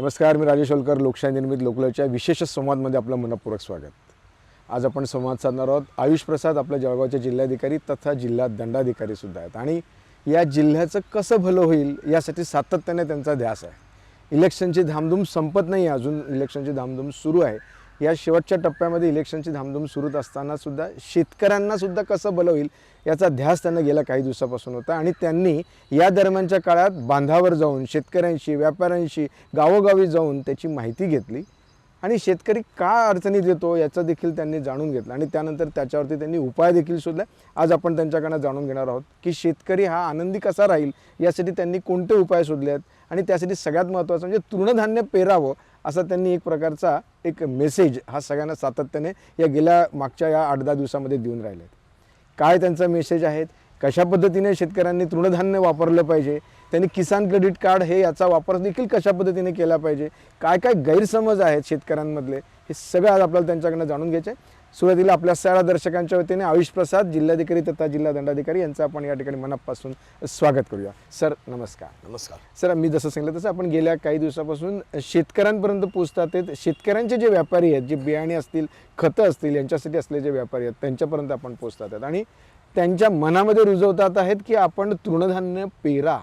नमस्कार मी राजेश होलकर लोकशाही निर्मित लोकलच्या विशेष संवादमध्ये आपलं मनपूर्वक स्वागत. आज आपण संवाद साधणार आहोत. आयुष प्रसाद आपल्या जळगावचे जिल्हाधिकारी तथा जिल्हा दंडाधिकारी सुद्धा आहेत. आणि या जिल्ह्याचं कसं भलं होईल यासाठी सातत्याने त्यांचा ध्यास आहे. इलेक्शनची धामधूम संपत नाही आहे अजून. इलेक्शनची धामधूम सुरू आहे. या शेवटच्या टप्प्यामध्ये इलेक्शनची धामधूम सुरूच असताना सुद्धा शेतकऱ्यांना सुद्धा कसं बलं होईल याचा ध्यास त्यांना गेल्या काही दिवसापासून होता. आणि त्यांनी या दरम्यानच्या काळात बांधावर जाऊन शेतकऱ्यांशी व्यापाऱ्यांशी गावोगावी जाऊन त्याची माहिती घेतली. आणि शेतकरी का अडचणीत येतो याचं देखील त्यांनी जाणून घेतलं. आणि त्यानंतर त्याच्यावरती त्यांनी उपाय देखील शोधला. आज आपण त्यांच्याकडनं जाणून घेणार आहोत की शेतकरी हा आनंदी कसा राहील यासाठी त्यांनी कोणते उपाय शोधले आहेत आणि त्यासाठी सगळ्यात महत्त्वाचं म्हणजे तृणधान्य पेरावं असा त्यांनी एक प्रकारचा एक मेसेज हा सगळ्यांना सातत्याने या गेल्या मागच्या या आठ दहा दिवसामध्ये देऊन राहिले आहेत. काय त्यांचा मेसेज आहेत? कशा पद्धतीने शेतकऱ्यांनी तृणधान्य वापरलं पाहिजे? त्यांनी किसान क्रेडिट कार्ड हे याचा वापर देखील कशा पद्धतीने केला पाहिजे? काय काय गैरसमज आहेत शेतकऱ्यांमधले? हे सगळं आज आपल्याला त्यांच्याकडनं जाणून घ्यायचं आहे सुरुवातीला आपल्या सगळ्या दर्शकांच्या वतीने आयुष प्रसाद जिल्हाधिकारी तथा जिल्हा दंडाधिकारी यांचं आपण या ठिकाणी मनापासून स्वागत करूया. सर नमस्कार. नमस्कार. सर मी जसं सांगितलं तसं आपण गेल्या काही दिवसापासून शेतकऱ्यांपर्यंत पोहोचतात आहेत. शेतकऱ्यांचे जे व्यापारी आहेत जे बियाणे असतील खतं असतील यांच्यासाठी असलेले जे व्यापारी आहेत त्यांच्यापर्यंत आपण पोहोचतात आहेत. आणि त्यांच्या मनामध्ये रुजवतात आहेत की आपण तृणधान्य पेरा.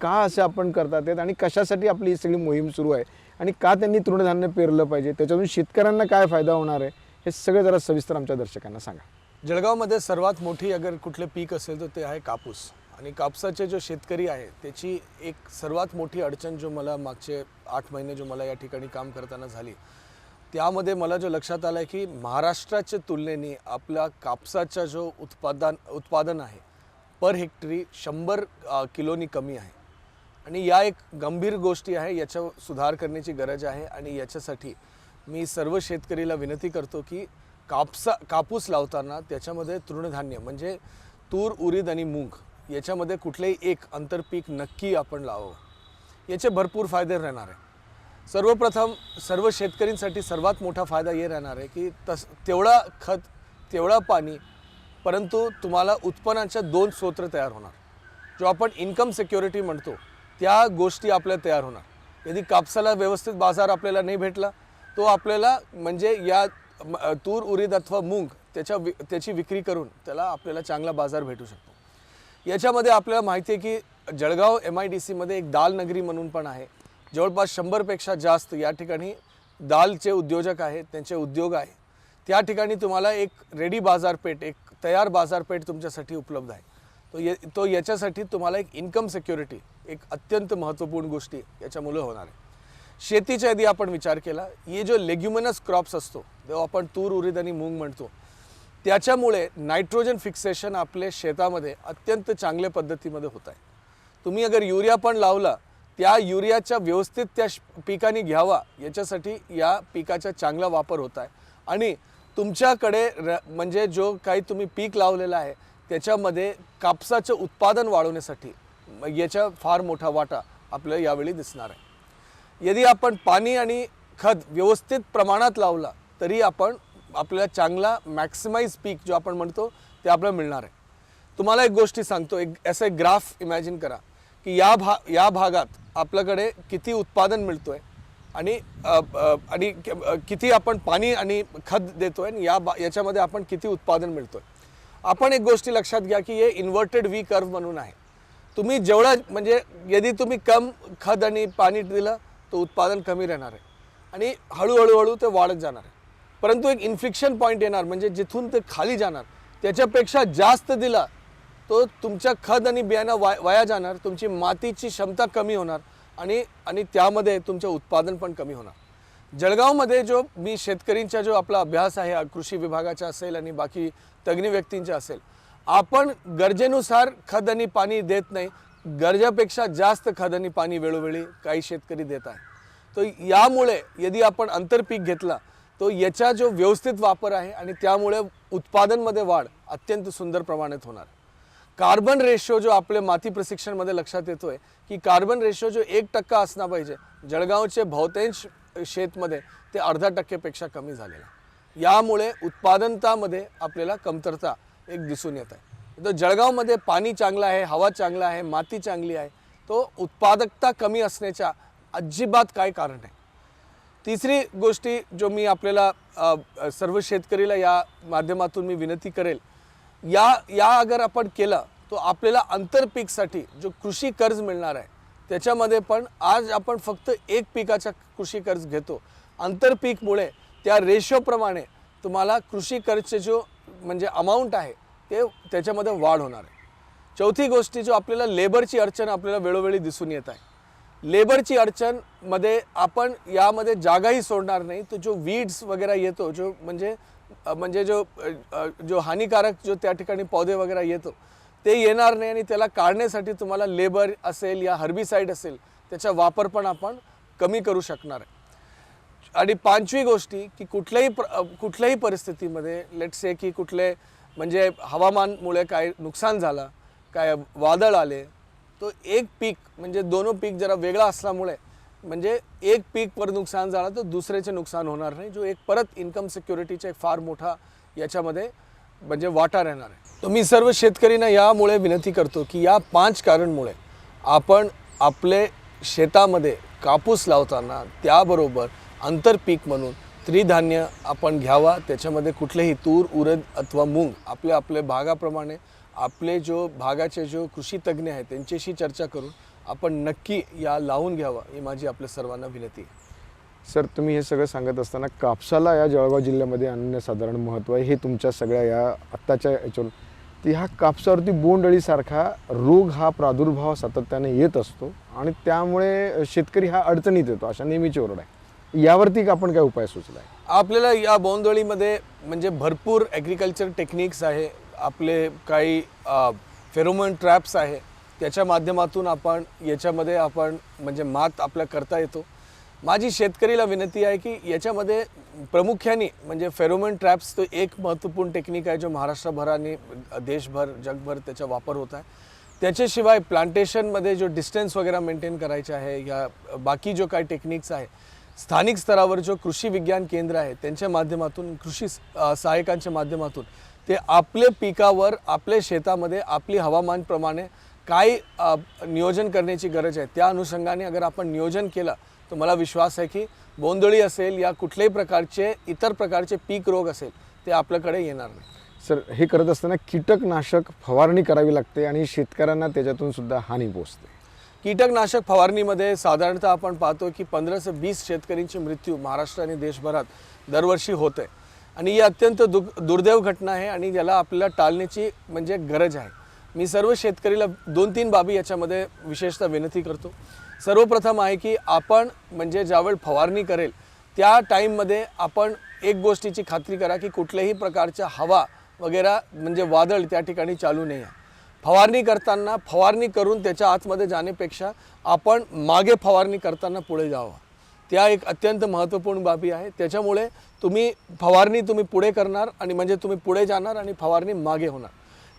का असं आपण करतात आहेत आणि कशासाठी आपली ही सगळी मोहीम सुरू आहे? आणि का त्यांनी तृणधान्य पेरलं पाहिजे? त्याच्यातून शेतकऱ्यांना काय फायदा होणार आहे? हे सगळं जरा सविस्तर आमच्या दर्शकांना सांगा. जळगावमध्ये सर्वात मोठी अगर कुठले पीक असेल तर ते आहे कापूस. आणि कापसाचे जो शेतकरी आहे त्याची एक सर्वात मोठी अडचण जो मला मागचे आठ महिने जो मला या ठिकाणी काम करताना झाली त्यामध्ये मला जो लक्षात आलं आहे की महाराष्ट्राच्या तुलनेने आपला कापसाचा जो उत्पादन उत्पादन आहे पर हेक्टरी शंभर किलोनी कमी आहे. आणि या एक गंभीर गोष्टी आहे याच्या सुधार करण्याची गरज आहे आणि याच्यासाठी मी सर्व शेतकरीला विनंती करतो की कापसा कापूस लावताना त्याच्यामध्ये तृणधान्य म्हणजे तूर उरीद आणि मूग याच्यामध्ये कुठलेही एक आंतरपीक नक्की आपण लावावं. याचे भरपूर फायदे राहणार आहे. सर्वप्रथम सर्व शेतकऱ्यांसाठी सर्वात मोठा फायदा हे राहणार आहे की तस तेवढा खत तेवढा पाणी परंतु तुम्हाला उत्पन्नाच्या दोन स्रोत तयार होणार. जो आपण इन्कम सिक्युरिटी म्हणतो त्या गोष्टी आपल्या तयार होणार. यदि कापसाला व्यवस्थित बाजार आपल्याला नाही भेटला तो आपल्याला म्हणजे या तूर उरीद अथवा मूग त्याच्या वि त्याची विक्री करून त्याला आपल्याला चांगला बाजार भेटू शकतो. याच्यामध्ये आपल्याला माहिती आहे की जळगाव एम आय डी सीमध्ये एक दाल नगरी म्हणून पण आहे. जवळपास शंभरपेक्षा जास्त या ठिकाणी दालचे उद्योजक आहेत त्यांचे उद्योग आहे. त्या ठिकाणी तुम्हाला एक रेडी बाजारपेठ एक तयार बाजारपेठ तुमच्यासाठी उपलब्ध आहे. तो ये तो याच्यासाठी तुम्हाला एक इन्कम सिक्युरिटी एक अत्यंत महत्त्वपूर्ण गोष्टी याच्यामुळे होणार आहे. शेतीच्या आधी आपण विचार केला हे जो लेग्युमनस क्रॉप्स असतो जेव्हा आपण तूर उरीद आणि मूग म्हणतो त्याच्यामुळे नायट्रोजन फिक्सेशन आपल्या शेतामध्ये अत्यंत चांगल्या पद्धतीमध्ये होत आहे. तुम्ही अगर युरिया पण लावला त्या युरियाच्या व्यवस्थित त्या पिकाने घ्यावा याच्यासाठी या पिकाचा चांगला वापर होत आहे. आणि तुमच्याकडे र म्हणजे जो काही तुम्ही पीक लावलेला आहे त्याच्यामध्ये कापसाचं उत्पादन वाढवण्यासाठी याचा फार मोठा वाटा आपल्याला यावेळी दिसणार आहे. यदि आपण पाणी आणि खत व्यवस्थित प्रमाणात लावला तरी आपण आपल्याला चांगला मॅक्सिमाइज पीक जो आपण म्हणतो ते आपल्याला मिळणार आहे. तुम्हाला एक गोष्टी सांगतो एक असं एक ग्राफ इमॅजिन करा की या भा या भागात आपल्याकडे किती उत्पादन मिळतो आहे आणि आणि किती आपण पाणी आणि खत देतोय आणि या बा याच्यामध्ये आपण किती उत्पादन मिळतो आहे आपण एक गोष्टी लक्षात घ्या की हे इन्व्हर्टेड वी कर्व म्हणून आहे. तुम्ही जेवढं म्हणजे यदि तुम्ही कम खत आणि पाणी दिलं तर उत्पादन कमी राहणार आहे. आणि हळूहळू हळू ते वाढत जाणार आहे. परंतु एक इन्फ्लिक्शन पॉईंट येणार म्हणजे जिथून ते खाली जाणार त्याच्यापेक्षा जास्त दिला तो तुमच्या खत आणि बियाणं वाय वाया जाणार तुमची मातीची क्षमता कमी होणार आणि आणि त्यामध्ये तुमचं उत्पादन पण कमी होणार. जळगावमध्ये जो मी शेतकरींचा जो आपला अभ्यास आहे कृषी विभागाचा असेल आणि बाकी तज्ज्ञ व्यक्तींचा असेल आपण गरजेनुसार खत आणि पाणी देत नाही गरजेपेक्षा जास्त खत पाणी वेळोवेळी काही शेतकरी देत आहे तो यामुळे यदि आपण आंतरपीक घेतला तो याचा जो व्यवस्थित वापर आहे आणि त्यामुळे उत्पादनमध्ये वाढ अत्यंत सुंदर प्रमाणात होणार. कार्बन रेशो जो आपले माती प्रशिक्षणमध्ये लक्षात येतो आहे की कार्बन रेशो जो एक टक्का असला पाहिजे जळगावचे बहुतांश शेतमध्ये ते अर्धा टक्केपेक्षा कमी झालेला आहे. यामुळे उत्पादनतामध्ये आपल्याला कमतरता एक दिसून येत आहे. तर जळगावमध्ये पाणी चांगलं आहे हवा चांगला आहे माती चांगली आहे. तो उत्पादकता कमी असण्याच्या अजिबात काय कारण आहे तिसरी गोष्टी जो मी आपल्याला सर्व शेतकरीला या माध्यमातून मी विनंती करेल या या अगर आपण केलं तो आपल्याला आंतरपीकसाठी जो कृषी कर्ज मिळणार आहे त्याच्यामध्ये पण आज आपण फक्त एक पिकाचा कृषी कर्ज घेतो. आंतरपीकमुळे त्या रेशोप्रमाणे तुम्हाला कृषी कर्जचे जो म्हणजे अमाऊंट आहे ते त्याच्यामध्ये वाढ होणार आहे. चौथी गोष्टी जो आपल्याला लेबरची अडचण आपल्याला वेळोवेळी दिसून येत आहे. लेबरची अडचणमध्ये आपण यामध्ये जागाही सोडणार नाही. तो जो वीड्स वगैरे येतो जो म्हणजे म्हणजे जो जो हानिकारक जो त्या ठिकाणी पौधे वगैरे येतो ते येणार नाही आणि त्याला काढण्यासाठी तुम्हाला लेबर असेल या हर्बिसाईड असेल त्याचा वापर पण आपण कमी करू शकणार आहे. आणि पाचवी गोष्टी की कुठल्याही प्र कुठल्याही परिस्थितीमध्ये लेट से की कुठले म्हणजे हवामानमुळे काय नुकसान झालं काय वादळ आले तो एक पीक म्हणजे दोनों पीक जरा वेगळा असल्यामुळे म्हणजे एक पीकवर नुकसान झालं तर दुसऱ्याचे नुकसान होणार नाही जो एक परत इन्कम सिक्युरिटीचा एक फार मोठा याच्यामध्ये म्हणजे वाटा राहणार आहे. तर मी सर्व शेतकरींना यामुळे विनंती करतो की या पाच कारणमुळे आपण आपले शेतामध्ये कापूस लावताना त्याबरोबर आंतरपीक म्हणून त्रिधान्य आपण घ्यावा त्याच्यामध्ये कुठलेही तूर उरद अथवा मूग आपल्या आपल्या भागाप्रमाणे आपले जो भागाचे जो कृषी तज्ज्ञ आहेत त्यांच्याशी चर्चा करून आपण नक्की या लावून घ्यावा ही माझी आपल्या सर्वांना विनंती आहे. सर तुम्ही हे सगळं सांगत असताना कापसाला या जळगाव जिल्ह्यामध्ये अन्यसाधारण महत्त्व आहे हे तुमच्या सगळ्या या आत्ताच्या याच्यावर तर ह्या कापसावरती बोंडअळीसारखा रोग हा प्रादुर्भाव सातत्याने येत असतो आणि त्यामुळे शेतकरी हा अडचणीत येतो अशा नेहमीची ओरड आहे. यावरती आपण काय उपाय सुचला आहे? आपल्याला या बोंदोळीमध्ये म्हणजे भरपूर ॲग्रिकल्चर टेक्निक्स आहे आपले काही फेरोमन ट्रॅप्स आहे त्याच्या माध्यमातून आपण याच्यामध्ये आपण म्हणजे मात आपल्या करता येतो. माझी शेतकरीला विनंती आहे की याच्यामध्ये प्रामुख्याने म्हणजे फेरोमन ट्रॅप्स तो एक महत्त्वपूर्ण टेक्निक आहे जो महाराष्ट्रभराने देशभर जगभर त्याचा वापर होत आहे. त्याच्याशिवाय प्लांटेशनमध्ये जो डिस्टन्स वगैरे मेंटेन करायचे आहे या बाकी जो काही टेक्निक्स आहे स्थानिक स्तरावर जो कृषी विज्ञान केंद्र आहे त्यांच्या माध्यमातून कृषी सहाय्यकांच्या सहायकांच्या माध्यमातून ते आपले पिकावर आपल्या शेतामध्ये आपली हवामानप्रमाणे काय नियोजन करण्याची गरज आहे त्या अनुषंगाने अगर आपण नियोजन केलं तर मला विश्वास आहे की बोंदळी असेल या कुठल्याही प्रकारचे इतर प्रकारचे पीक रोग असेल ते आपल्याकडे येणार नाही. सर हे करत असताना कीटकनाशक फवारणी करावी लागते आणि शेतकऱ्यांना त्याच्यातून सुद्धा हानी पोचते कीटकनाशक फवारणीमध्ये साधारणतः आपण पाहतो की पंधरा ते वीस शेतकऱ्यांचे मृत्यू महाराष्ट्र आणि देशभरात दरवर्षी होत. आहे आणि ही अत्यंत दु दुर्दैव घटना आहे आणि याला आपल्याला टाळण्याची म्हणजे गरज आहे. मी सर्व शेतकरीला दोन तीन बाबी याच्यामध्ये विशेषतः विनंती करतो. सर्वप्रथम आहे की आपण म्हणजे ज्यावेळी फवारणी करेल त्या टाईममध्ये आपण एक गोष्टीची खात्री करा की कुठल्याही प्रकारच्या हवा वगैरे म्हणजे वादळ त्या ठिकाणी चालू नाही आहे. फवारणी करताना फवारणी करून त्याच्या आतमध्ये जाण्यापेक्षा आपण मागे फवारणी करताना पुढे जावं. त्या एक अत्यंत महत्त्वपूर्ण बाबी आहे. त्याच्यामुळे तुम्ही फवारणी तुम्ही पुढे करणार आणि म्हणजे तुम्ही पुढे जाणार आणि फवारणी मागे होणार.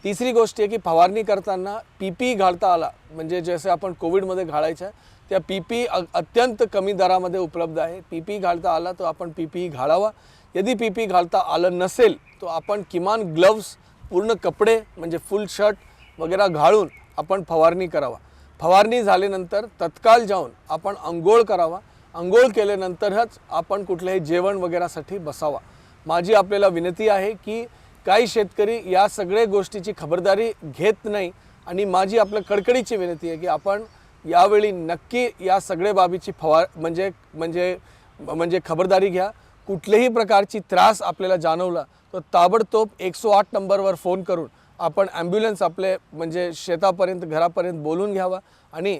तिसरी गोष्ट आहे की फवारणी करताना पी पी घालता आला म्हणजे जसे आपण कोविडमध्ये घालायचं आहे त्या पी पी अत्यंत कमी दरामध्ये उपलब्ध आहे. पी पी घालता आला तर आपण पी पी घालावा. यदि पी पी घालता आलं नसेल तर आपण किमान ग्लव्स पूर्ण कपडे म्हणजे फुल शर्ट वगैरे घाळून आपण फवारणी करावा. फवारणी झाल्यानंतर तत्काळ जाऊन आपण अंघोळ करावा. अंघोळ केल्यानंतरच आपण कुठल्याही जेवण वगैरेसाठी बसावा. माझी आपल्याला विनंती आहे की काही शेतकरी या सगळ्या गोष्टीची खबरदारी घेत नाही आणि माझी आपल्या कडकडीची विनंती आहे की आपण यावेळी नक्की या सगळ्या बाबीची फवार म्हणजे म्हणजे म्हणजे खबरदारी घ्या. कुठल्याही प्रकारची त्रास आपल्याला जाणवला तर ताबडतोब एकशे आठ नंबरवर फोन करून आपण ॲम्ब्युलन्स आपले म्हणजे शेतापर्यंत घरापर्यंत बोलून घ्यावा आणि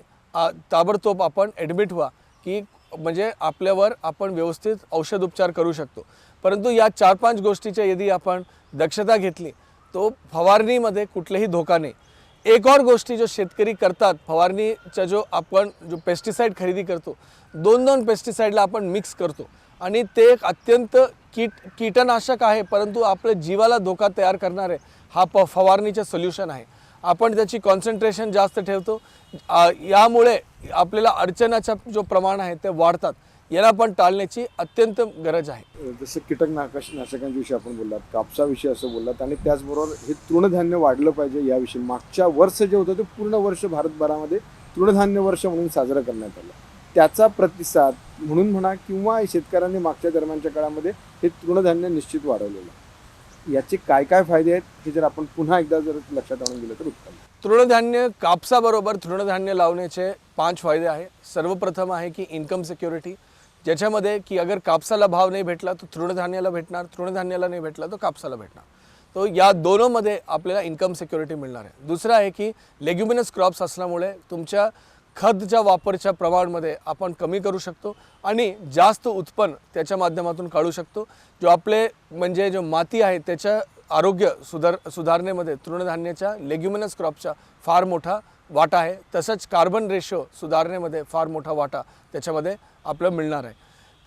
ताबडतोब आपण ॲडमिट व्हा की म्हणजे आपल्यावर आपण व्यवस्थित औषध उपचार करू शकतो. परंतु या चार पाच गोष्टीच्या यदी आपण दक्षता घेतली तो फवारणीमध्ये कुठलेही धोका नाही. एक और गोष्टी जो शेतकरी करतात फवारणीचा जो आपण जो पेस्टिसाईड खरेदी करतो दोन दोन पेस्टिसाईडला आपण मिक्स करतो. आणि ते एक अत्यंत कीट कीटनाशक आहे परंतु आपल्या जीवाला धोका तयार करणारे हा प फवारणीचं सोल्युशन आहे. आपण त्याची कॉन्सन्ट्रेशन जास्त ठेवतो. यामुळे आपल्याला अडचणाचा जो प्रमाण आहे ते वाढतात. याला पण टाळण्याची अत्यंत गरज आहे. जसं कीटकनाशक नाशकांविषयी आपण बोललात कापसाविषयी असं बोललात आणि त्याचबरोबर हे तृणधान्य वाढलं पाहिजे याविषयी मागच्या वर्ष जे होतं ते पूर्ण वर्ष भारतभरामध्ये तृणधान्य वर्ष म्हणून साजरं करण्यात आलं. त्याचा प्रतिसाद म्हणून म्हणा किंवा शेतकऱ्यांनी मागच्या दरम्यानच्या काळामध्ये हे तृणधान्य निश्चित वाढवलेलं आहे. याचे काय काय फायदे आहेत हे जर आपण पुन्हा एकदा जर लक्षात आणून दिलं तर उत्तम. तृणधान्य कापसाबरोबर तृणधान्य लावण्याचे पाच फायदे आहे सर्वप्रथम आहे की इन्कम सिक्युरिटी ज्याच्यामध्ये की अगर कापसाला भाव नाही भेटला तर तृणधान्याला भेटणार तृणधान्याला नाही भेटला तर कापसाला भेटणार. तो या दोनोंमध्ये आपल्याला इन्कम सिक्युरिटी मिळणार आहे. दुसरं आहे की लेग्युमिनस क्रॉप्स असल्यामुळे तुमच्या खतच्या वापरच्या प्रमाणामध्ये आपण कमी करू शकतो आणि जास्त उत्पन्न त्याच्या माध्यमातून काढू शकतो. जो आपले म्हणजे जो माती आहे त्याच्या आरोग्य सुधार सुधारणेमध्ये तृणधान्याच्या लेग्युमिनस क्रॉपचा फार मोठा वाटा आहे. तसंच कार्बन रेशो सुधारणेमध्ये फार मोठा वाटा त्याच्यामध्ये आपलं मिळणार आहे.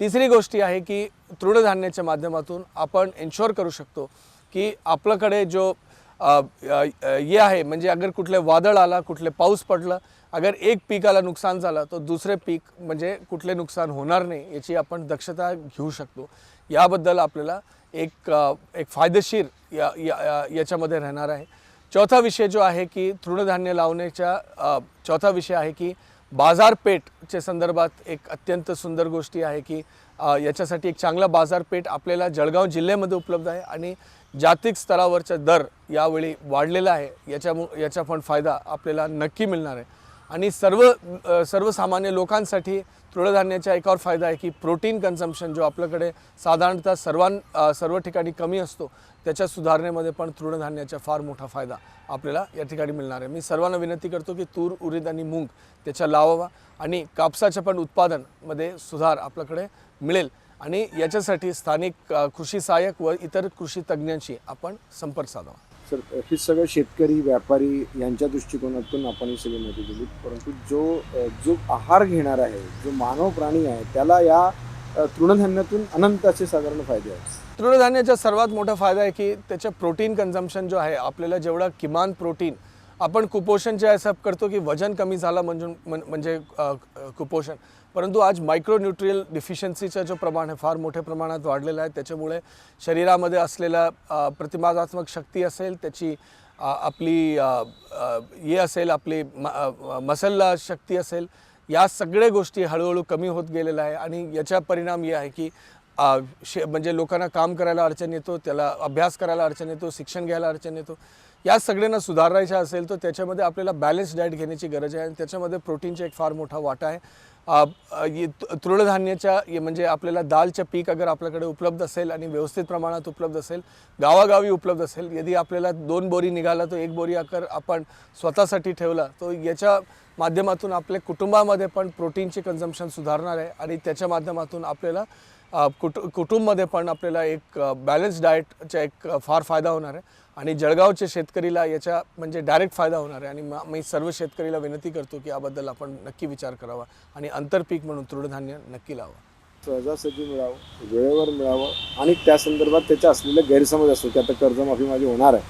तिसरी गोष्टी आहे की तृणधान्याच्या माध्यमातून आपण एन्श्योर करू शकतो की आपल्याकडे जो ये आहे म्हणजे अगर कुठले वादळ आला कुठले पाऊस पडलं अगर एक पिकाला नुकसान झालं तर दुसरे पीक म्हणजे कुठले नुकसान होणार नाही याची आपण दक्षता घेऊ शकतो. याबद्दल आपल्याला एक एक फायदेशीर या या- या- याच्यामध्ये राहणार आहे. चौथा विषय जो आहे की तृणधान्य लावण्याच्या चौथा विषय आहे की बाजारपेठच्या संदर्भात एक अत्यंत सुंदर गोष्टी आहे की याच्यासाठी एक चांगला बाजारपेठ आपल्याला जळगाव जिल्ह्यामध्ये उपलब्ध आहे आणि जागतिक स्तरावरचा दर यावेळी वाढलेला आहे. याच्यामु याचा पण फायदा आपल्याला नक्की मिळणार आहे. आणि सर्व सर्वसामान्य लोकांसाठी तृणधान्याचा एक और फायदा आहे की प्रोटीन कन्झम्पशन जो आपल्याकडे साधारणतः सर्वां सर्व ठिकाणी कमी असतो त्याच्या सुधारणेमध्ये पण तृणधान्याचा फार मोठा फायदा आपल्याला या ठिकाणी मिळणार आहे. मी सर्वांना विनंती करतो की तूर उरीद आणि मूग त्याच्या लावावा आणि कापसाच्या पण उत्पादनमध्ये सुधार आपल्याकडे मिळेल आणि याच्यासाठी स्थानिक कृषी सहाय्यक व इतर कृषी तज्ज्ञांशी आपण संपर्क साधावा. सर हे सगळं शेतकरी व्यापारी यांच्या दृष्टिकोनातून आपण ही सगळी माहिती दिली परंतु जो जो आहार घेणार आहे जो मानव प्राणी आहे त्याला या तृणधान्यातून अनंत असे साधारण फायदे आहेत. तृणधान्याचा सर्वात मोठा फायदा आहे की त्याचं प्रोटीन कन्झम्पशन जो आहे आपल्याला जेवढा किमान प्रोटीन आपण कुपोषणच्या हिसाब करतो की वजन कमी झालं म्हणजे म्हणजे कुपोषण. परंतु आज मायक्रोन्यूट्रियल डिफिशियन्सीचं जो प्रमाण आहे फार मोठ्या प्रमाणात वाढलेलं आहे. त्याच्यामुळे शरीरामध्ये असलेला प्रतिमादात्मक शक्ती असेल त्याची आपली हे असेल आपली म- मसलला शक्ती असेल या सगळ्या गोष्टी हळूहळू कमी होत गेलेल्या आहे. आणि याचा परिणाम हे आहे की शे म्हणजे लोकांना काम करायला अडचण येतो त्याला अभ्यास करायला अडचण येतो शिक्षण घ्यायला अडचण येतो. या सगळ्यांना सुधारायच्या असेल तर त्याच्यामध्ये आपल्याला बॅलन्स डाएट घेण्याची गरज आहे आणि त्याच्यामध्ये प्रोटीनचा एक फार मोठा वाटा आहे. तृणधान्याच्या म्हणजे आपल्याला दालच्या पीक अगर आपल्याकडे उपलब्ध असेल आणि व्यवस्थित प्रमाणात उपलब्ध असेल गावागावी उपलब्ध असेल यदि आपल्याला दोन बोरी निघाला तर एक बोरी अगर आपण स्वतःसाठी ठेवला तर याच्या माध्यमातून आपल्या कुटुंबामध्ये पण प्रोटीनचे कन्झम्पशन सुधारणार आहे आणि त्याच्या माध्यमातून आपल्याला कुटु कुटुंबमध्ये पण आपल्याला एक बॅलन्स डाएटचा एक फार फायदा होणार आहे. आणि जळगावच्या शेतकरीला याचा म्हणजे डायरेक्ट फायदा होणार आहे. आणि मग मी सर्व शेतकरीला विनंती करतो की याबद्दल आपण नक्की विचार करावा आणि आंतरपीक म्हणून तृणधान्य नक्की लावा. सहजासहजी मिळावं वेळेवर मिळावं आणि त्या संदर्भात त्याचा असलेले गैरसमज असतो की आता कर्जमाफी माझी होणार आहे.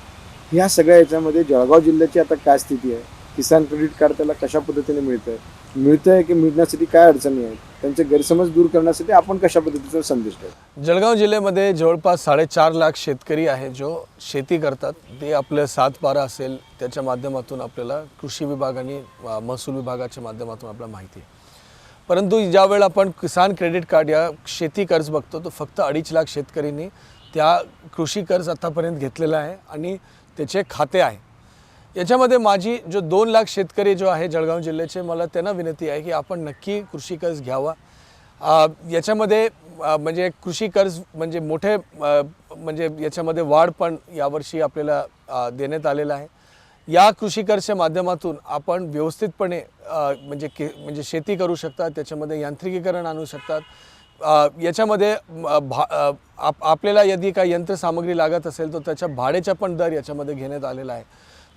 ह्या सगळ्या याच्यामध्ये जळगाव जिल्ह्याची आता काय स्थिती आहे? किसान क्रेडिट कार्ड त्याला कशा पद्धतीने मिळतं आहे मिळतं आहे की मिळण्यासाठी काय अडचणी आहेत? त्यांचे गैरसमज दूर करण्यासाठी आपण कशा पद्धतीचा संदेश द्यायचा जळगाव जिल्ह्यामध्ये जवळपास साडेचार लाख शेतकरी आहे जो शेती करतात. ते आपलं सात बारा असेल त्याच्या माध्यमातून आपल्याला कृषी विभाग आणि महसूल विभागाच्या माध्यमातून आपल्याला माहिती आहे. परंतु ज्यावेळेला आपण किसान क्रेडिट कार्ड या शेती कर्ज बघतो तर फक्त अडीच लाख शेतकऱ्यांनी त्या कृषी कर्ज आतापर्यंत घेतलेलं आहे आणि त्याचे खाते आहे. याच्यामध्ये माझी जो दोन लाख शेतकरी जो आहे जळगाव जिल्ह्याचे मला त्यांना विनंती आहे की आपण नक्की कृषी कर्ज घ्यावा. याच्यामध्ये म्हणजे कृषी कर्ज म्हणजे मोठे म्हणजे याच्यामध्ये वाढ पण यावर्षी आपल्याला देण्यात आलेलं आहे. या कृषी कर्जच्या माध्यमातून आपण व्यवस्थितपणे म्हणजे के म्हणजे शेती करू शकतात त्याच्यामध्ये यांत्रिकीकरण आणू शकतात. याच्यामध्ये भा आप आपल्याला यदि काही यंत्रसामग्री लागत असेल तर त्याच्या भाड्याचा पण दर याच्यामध्ये घेण्यात आलेला आहे.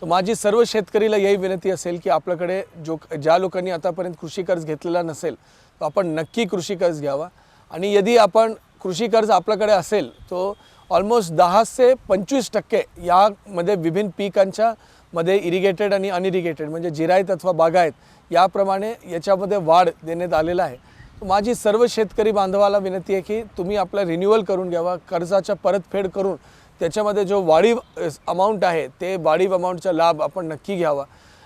तर माझी सर्व शेतकरीला यही विनंती असेल की आपल्याकडे जो ज्या लोकांनी आतापर्यंत कृषी कर्ज घेतलेला नसेल तो आपण नक्की कृषी कर्ज घ्यावा. आणि यदि आपण कृषी कर्ज आपल्याकडे असेल तो ऑलमोस्ट दहा ते पंचवीस टक्के यामध्ये विभिन्न पिकांच्या मध्ये इरिगेटेड आणि अनइरिगेटेड म्हणजे जिरायत अथवा बागायत याप्रमाणे याच्यामध्ये वाढ देण्यात आलेला आहे. माझी सर्व शेतकरी बांधवाला विनंती आहे की तुम्ही आपला रिन्युअल करून घ्यावा कर्जाच्या परतफेड करून त्याच्यामध्ये जो वाढीव अमाऊंट आहे ते वाढीव अमाऊंटचा लाभ आपण नक्की घ्यावा.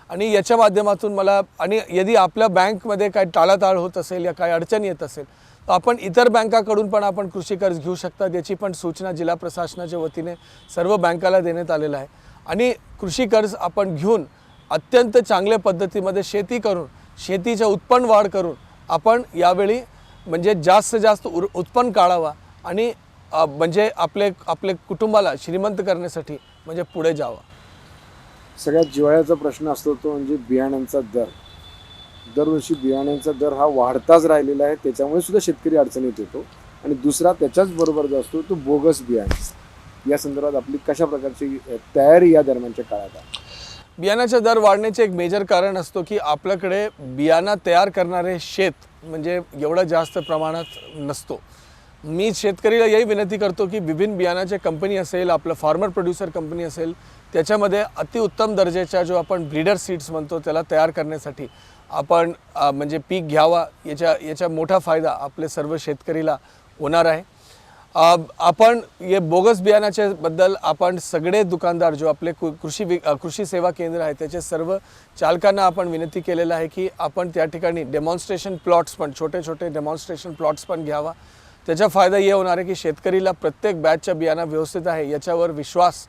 आणि याच्या माध्यमातून मला आणि यदी आपल्या बँकमध्ये काय टाळाटाळ होत असेल या काही अडचण येत असेल तर आपण इतर बँकाकडून पण आपण कृषी कर्ज घेऊ शकता याची पण सूचना जिल्हा प्रशासनाच्या वतीने सर्व बँकाला देण्यात आलेलं आहे. आणि कृषी कर्ज आपण घेऊन अत्यंत चांगल्या पद्धतीमध्ये शेती करून शेतीचं उत्पन्न वाढ करून आपण यावेळी म्हणजे जास्त जास्त उर उत्पन्न काढावा आणि म्हणजे आपले आपले कुटुंबाला श्रीमंत करण्यासाठी म्हणजे पुढे जावं. सगळ्यात जिव्हाळ्याचा प्रश्न असतो तो म्हणजे बियाण्यांचा दर. दरवर्षी बियाण्यांचा दर हा वाढताच राहिलेला आहे त्याच्यामुळे सुद्धा शेतकरी अडचणीत येतो. आणि दुसरा त्याच्याच बरोबर जो असतो तो बोगस बियाणे. या संदर्भात आपली कशा प्रकारची तयारी या दरम्यानच्या काळात आहे? बियाणाचा दर वाढण्याचे एक मेजर कारण असतो की आपल्याकडे बियाणं तयार करणारे शेत म्हणजे एवढं जास्त प्रमाणात नसतो. मी शेतकरीला यही विनंती करतो की विभिन्न बियाणाचे कंपनी असेल आपलं फार्मर प्रोड्युसर कंपनी असेल त्याच्यामध्ये अतिउत्तम दर्जाच्या जो आपण ब्रीडर सीड्स म्हणतो त्याला तयार करण्यासाठी आपण म्हणजे पीक घ्यावा याच्या याचा मोठा फायदा आपले सर्व शेतकरीला होणार आहे. आपण हे बोगस बियाणाच्याबद्दल आपण सगळे दुकानदार जो आपले कृ- कृषी वि कृषी सेवा केंद्र आहे त्याचे सर्व चालकांना आपण विनंती केलेलं आहे की आपण त्या ठिकाणी डेमॉन्स्ट्रेशन प्लॉट्स पण छोटे छोटे डेमॉन्स्ट्रेशन प्लॉट्स पण घ्यावा. त्याचा फायदा हे होणार आहे की शेतकरीला प्रत्येक बॅचच्या बियाणा व्यवस्थित आहे याच्यावर विश्वास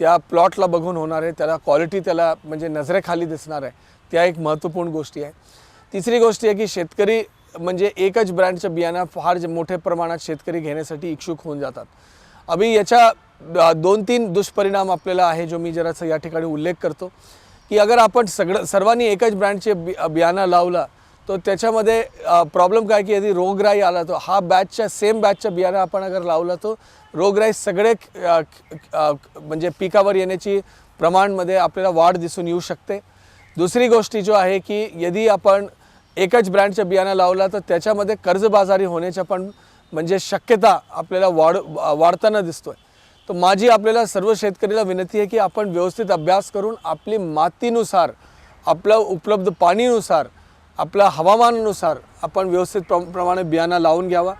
त्या प्लॉटला बघून होणार आहे त्याला क्वालिटी त्याला म्हणजे नजरेखाली दिसणार आहे त्या एक महत्त्वपूर्ण गोष्टी आहे. तिसरी गोष्ट आहे की शेतकरी म्हणजे एकच ब्रँडचं बियाणं फार जे मोठ्या प्रमाणात शेतकरी घेण्यासाठी इच्छुक होऊन जातात. अभि याच्या दोन तीन दुष्परिणाम आपल्याला आहे जो मी जरासा या ठिकाणी उल्लेख करतो की अगर आपण सगळं सर्वांनी एकच ब्रँडचे बि बियाणं लावला तो त्याच्यामध्ये प्रॉब्लेम काय की यदि रोगराई आला तो हा बॅचच्या सेम बॅचच्या बियाणं आपण अगर लावला तो रोगराई सगळे म्हणजे पिकावर येण्याची प्रमाणमध्ये आपल्याला वाढ दिसून येऊ शकते. दुसरी गोष्टी जो आहे की यदि आपण एकच ब्रँडच्या बियाणं लावला तर त्याच्यामध्ये कर्जबाजारी होण्याच्या पण म्हणजे शक्यता आपल्याला वाढ वाढताना आहे तर माझी आपल्याला सर्व शेतकरीला विनंती आहे की आपण व्यवस्थित अभ्यास करून आपली मातीनुसार आपलं उपलब्ध पाणीनुसार आपल्या हवामानानुसार आपण व्यवस्थित प्र प्रमाणे बियाणं लावून घ्यावा.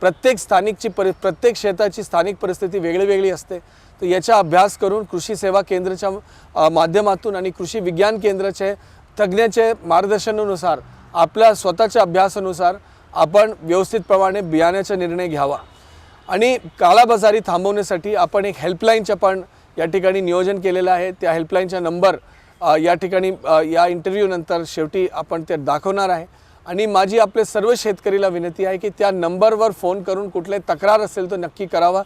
प्रत्येक स्थानिकची परि प्रत्येक शेताची स्थानिक परिस्थिती वेगळी वेगळी असते. तर याचा अभ्यास करून कृषी सेवा केंद्राच्या माध्यमातून आणि कृषी विज्ञान केंद्राचे तज्ज्ञाचे मार्गदर्शनानुसार आपल्या स्वतःच्या अभ्यासानुसार आपण व्यवस्थितप्रमाणे बियाण्याचा निर्णय घ्यावा. आणि काळाबाजारी थांबवण्यासाठी आपण एक हेल्पलाईनचं पण या ठिकाणी नियोजन केलेलं आहे. त्या हेल्पलाईनचा नंबर या ठिकाणी या इंटरव्ह्यूनंतर शेवटी आपण ते दाखवणार आहे. आणि माझी आपले सर्व शेतकरीला विनंती आहे की त्या नंबरवर फोन करून कुठले तक्रार असेल तर नक्की करावा.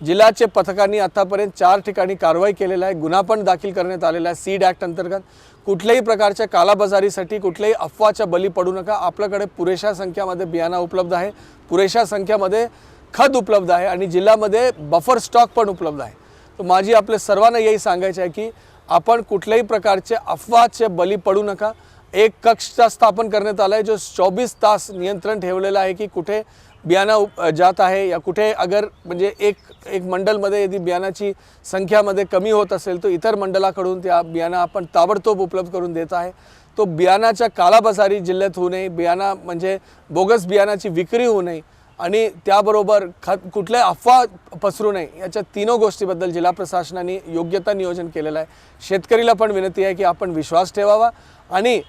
जिल्ह्याचे पथकांनी आतापर्यंत चार ठिकाणी कारवाई केलेला आहे. गुन्हा पण दाखल करण्यात आलेला आहे सीड ॲक्ट अंतर्गत. कुठल्याही प्रकारच्या कालाबाजारीसाठी कुठल्याही अफवाच्या बली पडू नका. आपल्याकडे पुरेशा संख्यामध्ये बियाणा उपलब्ध आहे. पुरेशा संख्यामध्ये खत उपलब्ध आहे. आणि जिल्ह्यामध्ये बफर स्टॉक पण उपलब्ध आहे. तर माझी आपल्या सर्वांना यही सांगायचं आहे की आपण कुठल्याही प्रकारचे अफवाचे बली पडू नका. एक कक्षचा स्थापन करण्यात आला आहे जो चोवीस तास नियंत्रण ठेवलेला आहे की कुठे बियाणं जात आहे या कुठे अगर म्हणजे एक एक मंडलमध्ये यदि बियाणाची संख्यामध्ये कमी होत असेल तर इतर मंडलाकडून त्या बियाणं आपण ताबडतोब उपलब्ध करून देत आहे. तो बियाणाच्या कालाबाजारी जिल्ह्यात होऊ नये बियाणा म्हणजे बोगस बियाणाची विक्री होऊ नये. आणि त्याबरोबर खत कुठल्याही अफवा पसरू नये याच्या तीनो गोष्टीबद्दल जिल्हा प्रशासनाने योग्यता नियोजन केलेलं आहे. शेतकरीला पण विनंती आहे की आपण विश्वास ठेवावा आणि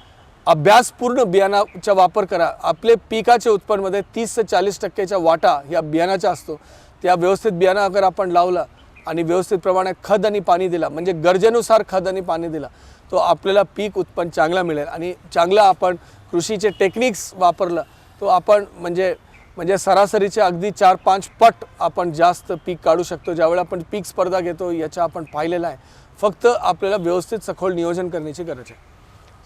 अभ्यासपूर्ण बियाणाचा वापर करा. आपले पिकाचे उत्पन्नमध्ये तीस ते चाळीस टक्केच्या वाटा या बियाणाचा असतो. त्या व्यवस्थित बियाणं अगर आपण लावला आणि व्यवस्थित प्रमाणे खत आणि पाणी दिला म्हणजे गरजेनुसार खत आणि पाणी दिला तो आपल्याला पीक उत्पन्न चांगला मिळेल. आणि चांगलं आपण कृषीचे टेक्निक्स वापरलं तो आपण म्हणजे म्हणजे सरासरीचे अगदी चार पाच पट आपण जास्त पीक काढू शकतो. ज्यावेळी आपण पीक स्पर्धा घेतो याचा आपण पाहिलेलं आहे. फक्त आपल्याला व्यवस्थित सखोल नियोजन करण्याची गरज आहे.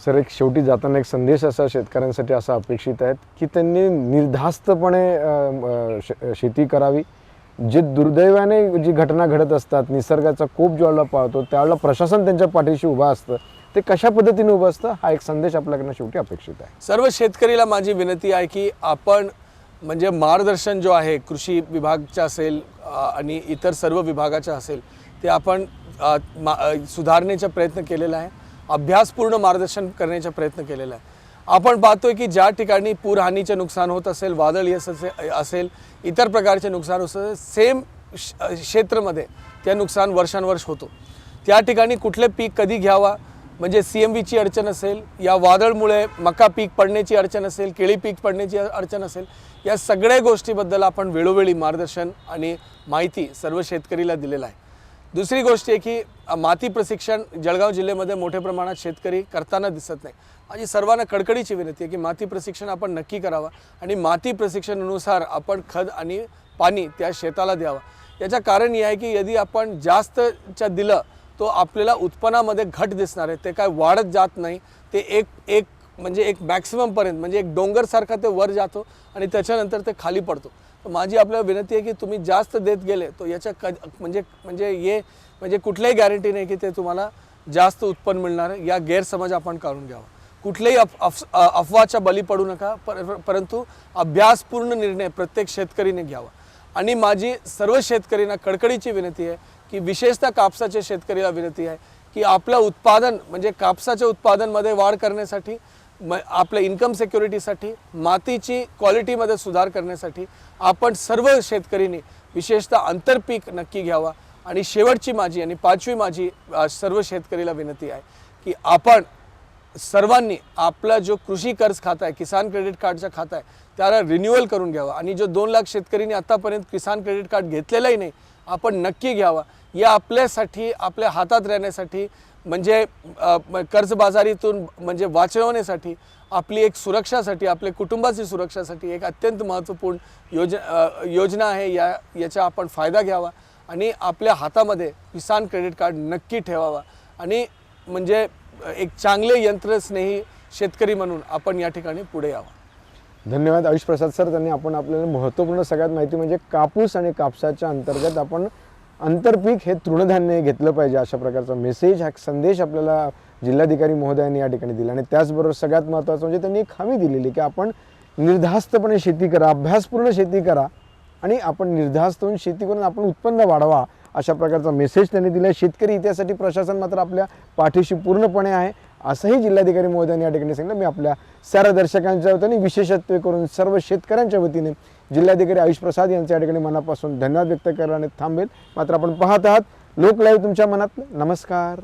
सर एक शेवटी जाताना एक संदेश असा शेतकऱ्यांसाठी असा अपेक्षित आहे की त्यांनी निर्धास्तपणे शेती करावी. जे दुर्दैवाने जी घटना घडत असतात निसर्गाचा कोप ज्यावेळेला पाहतो त्यावेळेला प्रशासन त्यांच्या पाठीशी उभं असतं. ते कशा पद्धतीने उभं असतं हा एक संदेश आपल्याकडनं शेवटी अपेक्षित आहे. सर्व शेतकरीला माझी विनंती आहे की आपण म्हणजे मार्गदर्शन जो आहे कृषी विभागच्या असेल आणि इतर सर्व विभागाच्या असेल ते आपण मा- सुधारण्याचा प्रयत्न केलेला आहे. अभ्यासपूर्ण मार्गदर्शन करण्याचा प्रयत्न केलेला आहे. आपण पाहतोय की ज्या ठिकाणी पूरहानीचे नुकसान होत असेल वादळ यस असे- असेल इतर प्रकारचे नुकसान होत असेल सेम क्षेत्रामध्ये ते नुकसान वर्षानुवर्ष होतो. त्या ठिकाणी कुठले पीक कधी घ्यावा म्हणजे सी एम व्हीची अडचण असेल या वादळमुळे मका पीक पडण्याची अडचण असेल केळी पीक पडण्याची अडचण असेल या सगळ्या गोष्टीबद्दल आपण वेळोवेळी मार्गदर्शन आणि माहिती सर्व शेतकरीला दिलेलं आहे. दुसरी गोष्ट आहे की माती प्रशिक्षण जळगाव जिल्ह्यामध्ये मोठ्या प्रमाणात शेतकरी करताना दिसत नाही. माझी सर्वांना कडकडीची विनंती आहे की माती प्रशिक्षण आपण नक्की करावं आणि माती प्रशिक्षणानुसार आपण खत आणि पाणी त्या शेताला द्यावं. याचं कारण हे आहे की यदि आपण जास्तच्या दिलं तो आपल्याला उत्पन्नामध्ये घट दिसणार आहे. ते काय वाढत जात नाही. ते एक एक म्हणजे एक मॅक्सिममपर्यंत म्हणजे एक डोंगरसारखा ते वर जातो आणि त्याच्यानंतर ते खाली पडतो. तर माझी आपल्याला विनंती आहे की तुम्ही जास्त देत गेले तो याच्या क म्हणजे म्हणजे ये म्हणजे कुठल्याही गॅरंटी नाही की ते तुम्हाला जास्त उत्पन्न मिळणार आहे. या गैरसमज आपण काढून घ्यावा. कुठल्याही अफ अफ अफवाच्या बली पडू नका. पर परंतु अभ्यासपूर्ण निर्णय प्रत्येक शेतकरीने घ्यावा. आणि माझी सर्व शेतकऱ्यांना कडकडीची विनंती आहे की विशेषतः कापसाच्या शेतकरीला विनंती आहे की आपलं उत्पादन म्हणजे कापसाच्या उत्पादनमध्ये वाढ करण्यासाठी म आपल्या इन्कम सिक्युरिटीसाठी मातीची क्वालिटीमध्ये सुधार करण्यासाठी आपण सर्व शेतकऱ्यांनी विशेषतः आंतरपीक नक्की घ्यावा. आणि शेवटची माझी आणि पाचवी माझी सर्व शेतकरीला विनंती आहे की आपण सर्वांनी आपला जो कृषी कर्ज खाता आहे किसान क्रेडिट कार्डचा खाता आहे त्याला रिन्युअल करून घ्यावा. आणि जो दोन लाख शेतकऱ्यांनी आतापर्यंत किसान क्रेडिट कार्ड घेतलेलंही नाही आपण नक्की घ्यावा. या आपल्यासाठी आपल्या हातात राहण्यासाठी म्हणजे कर्जबाजारीतून म्हणजे वाचवण्यासाठी आपली एक सुरक्षासाठी आपल्या कुटुंबाची सुरक्षासाठी एक अत्यंत महत्त्वपूर्ण योज योजना आहे. या याचा आपण फायदा घ्यावा आणि आपल्या हातामध्ये किसान क्रेडिट कार्ड नक्की ठेवावा आणि म्हणजे एक चांगले यंत्रस्नेही शेतकरी म्हणून आपण या ठिकाणी पुढे यावं. धन्यवाद आयुष प्रसाद सर. त्यांनी आपण आपल्याला महत्त्वपूर्ण सगळ्यात माहिती म्हणजे कापूस आणि कापसाच्या अंतर्गत आपण आंतरपीक हे तृणधान्य घेतलं पाहिजे अशा प्रकारचा मेसेज हा संदेश आपल्याला जिल्हाधिकारी महोदयांनी या ठिकाणी दिला. आणि त्याचबरोबर सगळ्यात महत्त्वाचं म्हणजे त्यांनी एक हमी दिलेली की आपण निर्धास्तपणे शेती करा अभ्यासपूर्ण शेती करा आणि आपण निर्धास्त होऊन शेती करून आपण उत्पन्न वाढवा अशा प्रकारचा मेसेज त्यांनी दिला. शेतकरी इतिहासाठी प्रशासन मात्र आपल्या पाठीशी पूर्णपणे आहे. असंही जिल्हाधिकारी महोदयांनी या ठिकाणी सांगितलं. मी आपल्या सर्व दर्शकांच्या वतीने विशेषत्वे करून सर्व शेतकऱ्यांच्या वतीने जिल्हाधिकारी आयुष प्रसाद यांच्या ठिकाणी मनापासून धन्यवाद व्यक्त करायला आणि थांबेल. मात्र आपण पाहत आहात लोक लाईव्ह तुमच्या मनात. नमस्कार.